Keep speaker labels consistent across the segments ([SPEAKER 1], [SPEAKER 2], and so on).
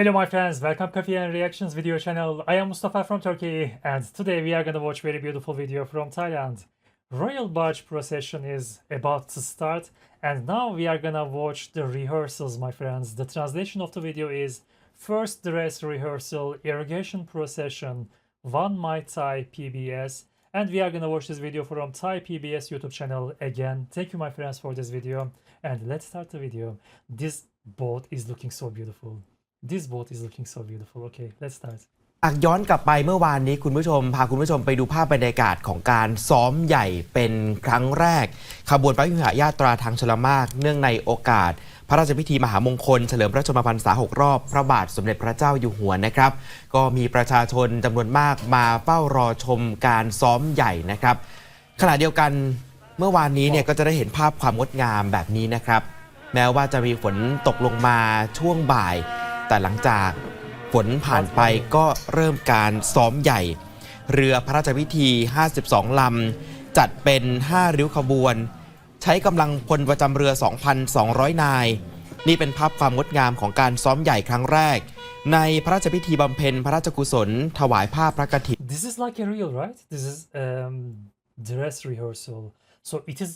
[SPEAKER 1] Hello my friends, welcome to Coffee and Reactions video channel. I am Mustafa from Turkey and today we are gonna watch very beautiful video from Thailand. Royal Barge procession is about to start and now we are gonna watch the rehearsals my friends. The translation of the video is first dress rehearsal, irrigation procession, one my Thai PBS and we are gonna watch this video from Thai PBS YouTube channel again. Thank you my friends for this video and let's start the video. This boat is looking so beautiful. This boat is looking so beautiful. Okay, let's start.
[SPEAKER 2] หากย้อนกลับไปเมื่อวานนี้คุณผู้ชม พาคุณผู้ชมไปดูภาพบรรยากาศของการซ้อมใหญ่เป็นครั้งแรก ขบวนพระยุหญาตราทางชลมาก เนื่องในโอกาส พระราชพิธีมหามงคล เฉลิมพระชนมพรรษา 6 รอบ พระบาทสมเด็จพระเจ้าอยู่หัวนะครับ ก็มีประชาชนจำนวนมากมาเฝ้ารอชมการซ้อมใหญ่นะครับ ขณะเดียวกันเมื่อวานนี้เนี่ยก็จะได้เห็นภาพความงดงามแบบนี้นะครับ แม้ว่าจะมีฝนตกลงมาช่วงบ่าย แต่หลังจากฝนผ่านไปก็เริ่มการซ้อมใหญ่ เรือพระราชพิธี 52 ลำ จัดเป็น 5 ริ้วขบวน ใช้กำลังพลประจำเรือ 2,200 นาย นี่เป็นภาพความงดงามของการซ้อมใหญ่ครั้งแรก ในพระราชพิธีบำเพ็ญพระราชกุศล ถวายผ้าพระกฐิน
[SPEAKER 1] This is like a real, right? This is um, dress rehearsal. So it is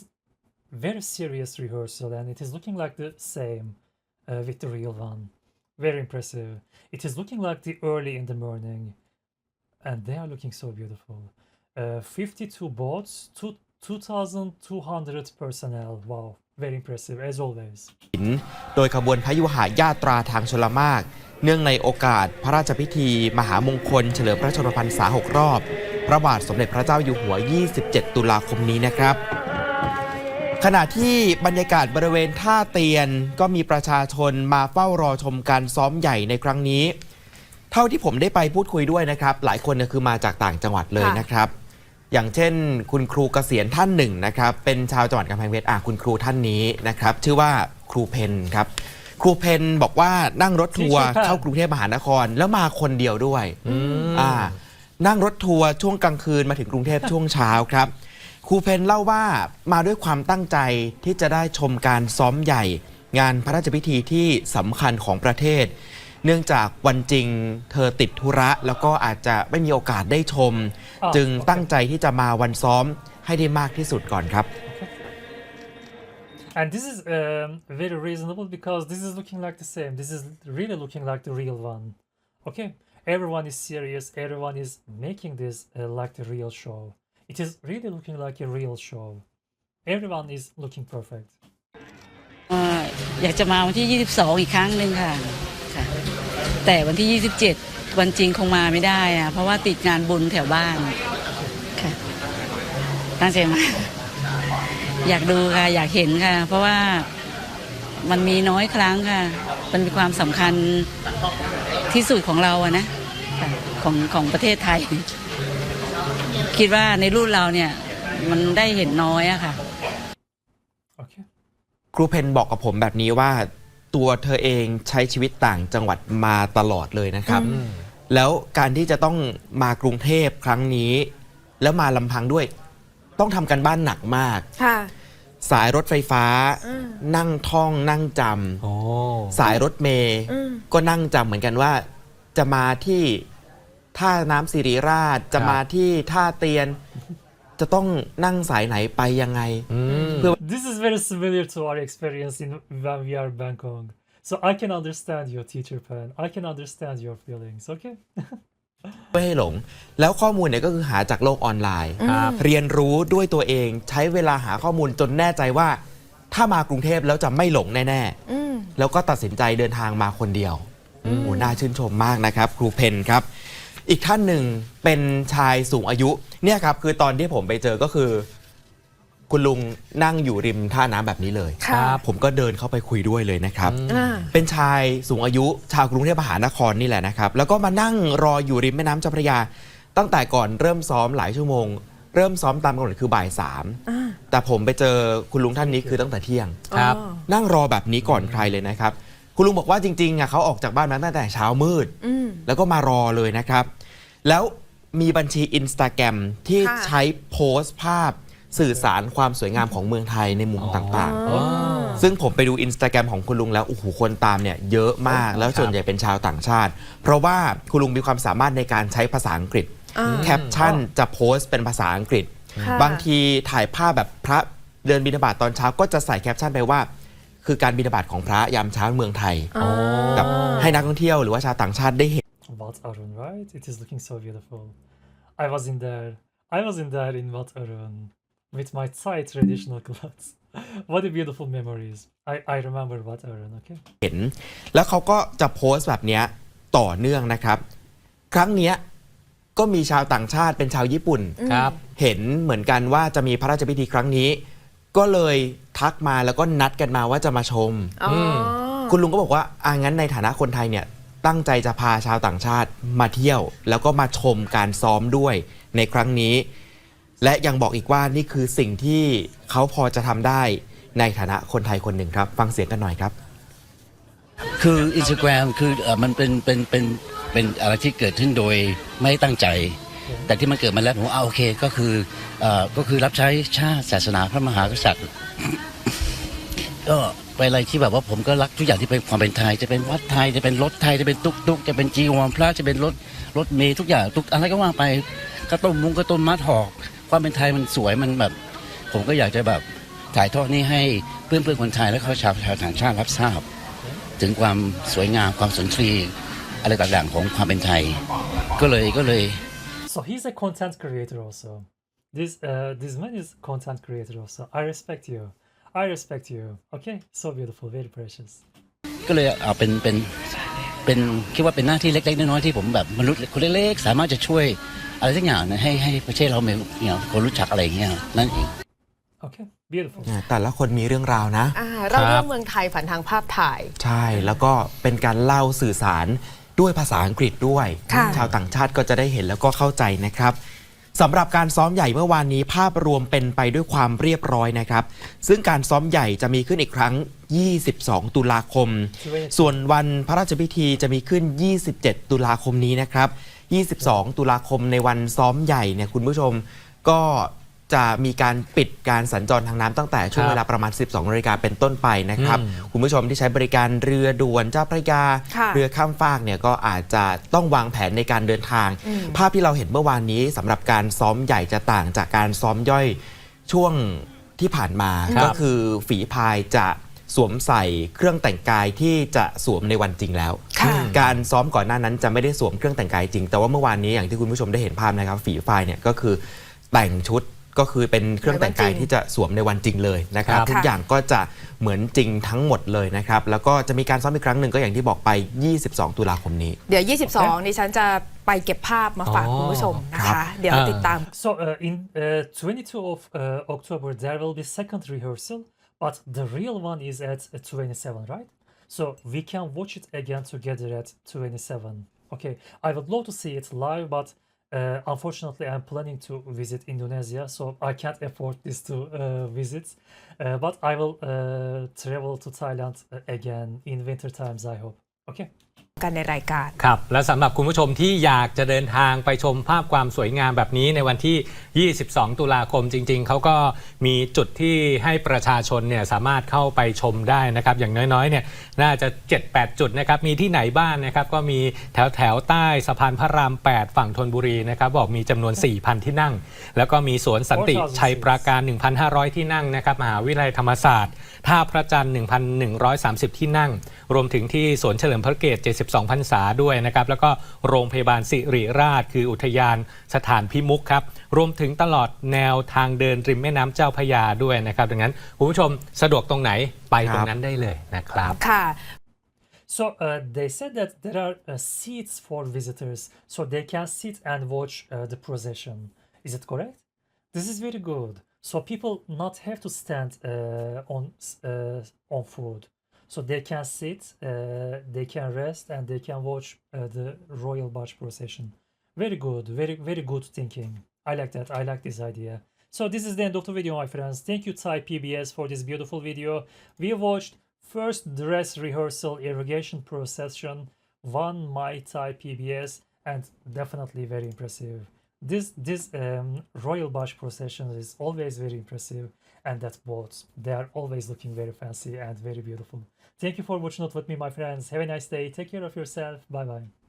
[SPEAKER 1] very serious rehearsal, and it is looking like the same uh, with the real one. Very impressive. It is looking like the early in the morning, and they are looking so beautiful. Uh, 52 boats, two, 2,200 personnel. Wow, very impressive as always.
[SPEAKER 2] โดยขบวนพยุหายาตราทางชลมาก เนื่องในโอกาสพระราชพิธี มหามงคล เฉลิมพระชนมพรรษา 6 รอบ พระบาทสมเด็จพระเจ้าอยู่หัว 27 ตุลาคมนี้นะครับ ขณะที่บรรยากาศบริเวณท่าเตียนก็มีประชาชนมาเฝ้ารอชมการซ้อมใหญ่ในครั้งนี้ เท่าที่ผมได้ไปพูดคุยด้วยนะครับ หลายคนเนี่ยคือมาจากต่างจังหวัดเลย
[SPEAKER 3] ค่ะ
[SPEAKER 2] นะครับ อย่างเช่น คุณครูเกษียณท่านหนึ่งนะครับ เป็นชาวจังหวัดกำแพงเพชรอะคุณครูท่านนี้นะครับ ชื่อว่าครูเพนครับ ครูเพนบอกว่านั่งรถทัวร์
[SPEAKER 1] ชื่อชื่อค่ะ
[SPEAKER 2] เข้ากรุงเทพมหานครแล้วมาคนเดียวด้วยอ่านั่งรถทัวร์ช่วงกลางคืนมาถึงกรุงเทพช่วงเช้าครับ ครูเพนเล่าว่ามาด้วยความตั้งใจที่จะได้ชมการซ้อมใหญ่ งานพระราชพิธีที่สำคัญของประเทศ เนื่องจากวันจริงเธอติดธุระ แล้วก็อาจจะไม่มีโอกาสได้ชม
[SPEAKER 1] อ่า
[SPEAKER 2] จึง
[SPEAKER 1] โอเค
[SPEAKER 2] ตั้งใจที่จะมาวันซ้อมให้ได้มากที่สุดก่อนครับ
[SPEAKER 1] And this is um, very reasonable because this is looking like the same. This is really looking like the real one. Okay, everyone is serious. Everyone is making this uh, like the real show. It is really looking like a real show. Everyone is looking perfect.
[SPEAKER 4] อยากจะมาวันที่ 22 อีกครั้งหนึ่งค่ะค่ะ แต่วันที่ 27 วันจริงคงมาไม่ได้อะเพราะว่าติดงานบุญแถวบ้านค่ะตั้งใจมาอยากดูค่ะ อยากเห็นค่ะ เพราะว่ามันมีน้อยครั้งค่ะ มันมีความสำคัญที่สุดของเราอะนะ ของของประเทศไทย คิดว่าในรุ่นเราเนี่ยมันได้เห็นน้อยอะค่ะ
[SPEAKER 1] Okay.
[SPEAKER 2] ครูเพนบอกกับผมแบบนี้ว่า ตัวเธอเองใช้ชีวิตต่างจังหวัดมาตลอดเลยนะครับ แล้วการที่จะต้องมากรุงเทพครั้งนี้ แล้วมาลำพังด้วย ต้องทำกันบ้านหนักมาก
[SPEAKER 3] ค่ะ
[SPEAKER 2] สายรถไฟฟ้า
[SPEAKER 3] อืม
[SPEAKER 2] นั่งท่อง นั่งจ
[SPEAKER 5] โอ้ำ
[SPEAKER 2] สายรถเมย์
[SPEAKER 3] อืม
[SPEAKER 2] ก็นั่งจำเหมือนกันว่า จะมาที่ ท่าน้ำสิริราชจะมาที่ท่าเตียน จะต้องนั่งสายไหนไปยังไง
[SPEAKER 5] อืม
[SPEAKER 1] This is very similar to our experience in when we are Bangkok. So I can understand your teacher Pan. I can understand your feelings. Okay.
[SPEAKER 2] ไม่ให้หลง แล้วข้อมูลเนี่ยก็คือหาจากโลกออนไลน์
[SPEAKER 5] ครับ
[SPEAKER 2] เรียนรู้ด้วยตัวเองใช้เวลาหาข้อมูลจนแน่ใจว่า ถ้ามากรุงเทพแล้วจะไม่หลงแน่
[SPEAKER 3] อืม
[SPEAKER 2] ๆแล้วก็ตัดสินใจเดินทางมาคนเดียวโอ้โหน่าชื่นชมมากนะครับ ครูเพนครับ อีกท่านหนึ่งเป็นชายสูงอายุเนี่ยครับคือตอนที่ผมไปเจอก็คือ คุณลุงนั่งอยู่ริมท่าน้ำแบบนี้เลย
[SPEAKER 3] ค่ะ
[SPEAKER 2] ผมก็เดินเข้าไปคุยด้วยเลยนะครับ
[SPEAKER 3] อ่า
[SPEAKER 2] เป็นชายสูงอายุชาวกรุงเทพมหานครนี่แหละนะครับ แล้วก็มานั่งรออยู่ริมแม่น้ำเจ้าพระยา ตั้งแต่ก่อนเริ่มซ้อมหลายชั่วโมง เริ่มซ้อมตามกำหนดคือบ่ายสาม
[SPEAKER 3] อ่า
[SPEAKER 2] แต่ผมไปเจอคุณลุงท่านนี้คือตั้งแต่เที่ยง
[SPEAKER 5] ครับ
[SPEAKER 3] อ๋อ
[SPEAKER 2] นั่งรอแบบนี้ก่อนใครเลยนะครับ คุณลุงบอกว่าจริงๆอะเขาออกจากบ้านมาตั้งแต่เช้ามืด
[SPEAKER 3] อืม
[SPEAKER 2] แล้วก็มารอเลยนะครับ แล้วมีบัญชีอินสตาแกรมที่
[SPEAKER 3] ค่ะ
[SPEAKER 2] ใช้โพสต์ภาพสื่อสารความสวยงามของเมืองไทยในมุมต่าง
[SPEAKER 5] อ๋อ
[SPEAKER 2] ๆซึ่งผมไปดูอินสตาแกรมของคุณลุงแล้ว โอ้โห คนตามเนี่ยเยอะมาก แล้วส่วนใหญ่เป็นชาวต่างชาติ เพราะว่าคุณลุงมีความสามารถในการใช้ภาษาอังกฤษ
[SPEAKER 3] อ่า
[SPEAKER 2] แคปชั่นจะโพสต์เป็นภาษาอังกฤษ
[SPEAKER 3] ค่ะ
[SPEAKER 2] บางทีถ่ายภาพแบบพระเดินบิณฑบาตตอนเช้าก็จะใส่แคปชั่นไปว่า คือการบิณฑบาตของพระยามเช้าเมืองไทย
[SPEAKER 3] อ๋อ
[SPEAKER 2] แบบให้นักท่องเที่ยวหรือว่าชาวต่างชาติได้เห็น
[SPEAKER 1] Wat Arun, right? It is looking so beautiful. I was in there. I was in there in Wat Arun with my Thai traditional clothes. what a beautiful memories. I, I remember Wat Arun, okay?
[SPEAKER 2] เห็น แล้วเขาก็จะโพสต์แบบเนี้ยต่อเนื่องนะครับ ครั้งเนี้ยก็มีชาวต่างชาติเป็นชาวญี่ปุ่น
[SPEAKER 5] ครับ
[SPEAKER 2] เห็นเหมือนกันว่าจะมีพระราชพิธีครั้งนี้ ก็เลยทักมาแล้วก็นัดกันมาว่าจะมาชม
[SPEAKER 3] อ๋ออ
[SPEAKER 2] คุณลุงก็บอกว่าอ่างั้นในฐานะคนไทยเนี่ย ตั้งใจจะพาชาวต่างชาติมาเที่ยว แล้วก็มาชมการซ้อมด้วยในครั้งนี้ และยังบอกอีกว่านี่คือสิ่งที่เขาพอจะทำได้ในฐานะคนไทยคนหนึ่งครับ ฟังเสียงกันหน่อยครับ
[SPEAKER 5] คืออินสตาแกรมคือเอ่อมันเป็นเป็นเป็นเป็นอะไรที่เกิดขึ้นโดยไม่ตั้งใจ แต่ที่มันเกิดมาแล้วผมว่าอ่าโอเคก็คือเอ่อก็คือรับใช้ชาติศาสนาพระมหากษัตริย์ ก็ เป็นอะไรที่แบบว่าผมก็รักทุกอย่างที่เป็นความเป็นไทย จะเป็นวัดไทยจะเป็นรถไทยจะเป็นตุ๊กตุ๊กจะเป็นจีวรพระจะเป็นรถรถเมย์ทุกอย่างทุกอะไรก็ว่าไปกระต้มมุงกระต้มมัดหอก ความเป็นไทยมันสวยมันแบบ ผมก็อยากจะแบบถ่ายทอดนี่ให้เพื่อนเพื่อนๆคนไทยและเขาชาวชาวต่างชาติรับทราบ ถึงความสวยงามความสุนทรีอะไรต่างๆของความเป็นไทย ก็เลยก็เลย
[SPEAKER 1] So he's a content creator also. This uh, this man is content creator also. I respect you. I respect you. Okay, so beautiful, very precious.
[SPEAKER 5] ก็เลยเอาเป็นเป็นเป็นคิดว่าเป็นหน้าที่เล็กๆน้อยๆที่ผมแบบมนุษย์คนเล็กๆสามารถจะช่วยอะไรสักอย่างนะให้ให้ประเทศเรามี you know คนรู้จักอะไรอย่างเงี้ยนั่นเอง
[SPEAKER 1] Okay, beautiful.
[SPEAKER 2] แต่ละคนมีเรื่องราวนะ
[SPEAKER 3] อ่าเราเรื่องเมืองไทยผ่านทางภาพถ่าย
[SPEAKER 2] ใช่แล้วก็เป็นการเล่าสื่อสารด้วยภาษาอังกฤษด้วย
[SPEAKER 3] ค่ะ
[SPEAKER 2] ชาวต่างชาติก็จะได้เห็นแล้วก็เข้าใจนะครับ สำหรับการซ้อมใหญ่เมื่อวานนี้ภาพรวมเป็นไปด้วยความเรียบร้อยนะครับ ซึ่งการซ้อมใหญ่จะมีขึ้นอีกครั้ง 22 ตุลาคม ส่วนวันพระราชพิธีจะมีขึ้น 27 ตุลาคมนี้นะครับ 22 ตุลาคมในวันซ้อมใหญ่เนี่ยคุณผู้ชมก็ จะมีการปิดการสัญจรทางน้ำตั้งแต่ช่วง
[SPEAKER 5] ครับ
[SPEAKER 2] เวลาประมาณ 12นาฬิกาเป็นต้นไปนะครับ
[SPEAKER 5] อืม
[SPEAKER 2] คุณผู้ชมที่ใช้บริการเรือด่วนเจ้าพระยา
[SPEAKER 3] ค่ะ
[SPEAKER 2] เรือข้ามฟากเนี่ยก็อาจจะต้องวางแผนในการเดินทาง
[SPEAKER 3] อืม
[SPEAKER 2] ภาพที่เราเห็นเมื่อวานนี้สำหรับการซ้อมใหญ่จะต่างจากการซ้อมย่อยช่วงที่ผ่านมา
[SPEAKER 5] ครับ
[SPEAKER 2] ก็คือฝีพายจะสวมใส่เครื่องแต่งกายที่จะสวมในวันจริงแล้ว
[SPEAKER 3] ค่ะ
[SPEAKER 2] การซ้อมก่อนหน้านั้นจะไม่ได้สวมเครื่องแต่งกายจริง แต่ว่าเมื่อวานนี้อย่างที่คุณผู้ชมได้เห็นภาพนะครับฝีพายเนี่ยก็คือแต่งชุด ก็คือเป็นเครื่องแต่งกายที่จะสวมในวันจริงเลยนะครับ
[SPEAKER 5] ครับ
[SPEAKER 2] ทุกอย่างก็จะเหมือนจริงทั้งหมดเลยนะครับ แล้วก็จะมีการซ้อมอีกครั้งหนึ่งก็อย่างที่บอกไป 22 ตุลาคมนี้
[SPEAKER 3] เดี๋ยว 22ดิฉันจะไปเก็บภาพมาฝาก
[SPEAKER 5] อ๋อ
[SPEAKER 3] คุณผู้ชมนะ
[SPEAKER 2] ครั
[SPEAKER 3] คะ
[SPEAKER 2] บ
[SPEAKER 3] เดี๋ยว
[SPEAKER 5] อ่า
[SPEAKER 3] ติดตาม
[SPEAKER 1] So uh, in uh, 22 of uh, October there will be second rehearsal, but the real one is at uh, 27, right? So we can watch it again together at 27. Okay, I would love to see it live, but uh, unfortunately I'm planning to visit Indonesia, so I can't afford these two uh, visits. Uh, but I will uh, travel to Thailand uh, again in winter times, I hope. Okay.
[SPEAKER 3] กันในรายการ
[SPEAKER 6] ครับ และสำหรับคุณผู้ชมที่อยากจะเดินทางไปชมภาพความสวยงามแบบนี้ในวันที่ 22 ตุลาคมจริง ๆ เขาก็มีจุดที่ให้ประชาชนเนี่ยสามารถเข้าไปชมได้นะครับ อย่างน้อยๆเนี่ยน่าจะ 7-8 จุดนะครับ มีที่ไหนบ้างนะครับ ก็มีแถวแถวๆใต้สะพานพระราม 8 ฝั่งธนบุรีนะครับ บอกมีจำนวน 4,000 ที่นั่ง แล้วก็มีสวนสันติชัยปราการ 1,500 ที่นั่งนะครับ มหาวิทยาลัยธรรมศาสตร์ท่าพระจันทร์1,130 ที่นั่ง รวมถึงที่สวนเฉลิมพระเกียรติ72พรรษาด้วยนะครับ แล้วก็โรงพยาบาลสิริราช คืออุทยานสถานพิมุขครับ รวมถึงตลอดแนวทางเดินริมแม่น้ำเจ้าพระยาด้วยนะครับ ดังนั้นคุณผู้ชมสะดวกตรงไหนไปตรงนั้นได้เลยนะครับ
[SPEAKER 3] ค่ะ
[SPEAKER 1] So uh, they said that there are uh, seats for visitors, so they can sit and watch uh, the procession. Is it correct? This is very good. So people not have to stand uh, on s- uh, on food, so they can sit, uh, they can rest, and they can watch uh, the royal barge procession. Very good, very very good thinking. I like that. I like this idea. So this is the end of the video, my friends. Thank you, Thai PBS, for this beautiful video. We watched first dress rehearsal irrigation procession, one my Thai PBS, and definitely very impressive. This this um, royal barge procession is always very impressive, and that boats they are always looking very fancy and very beautiful. Thank you for watching out with me, my friends. Have a nice day. Take care of yourself. Bye bye.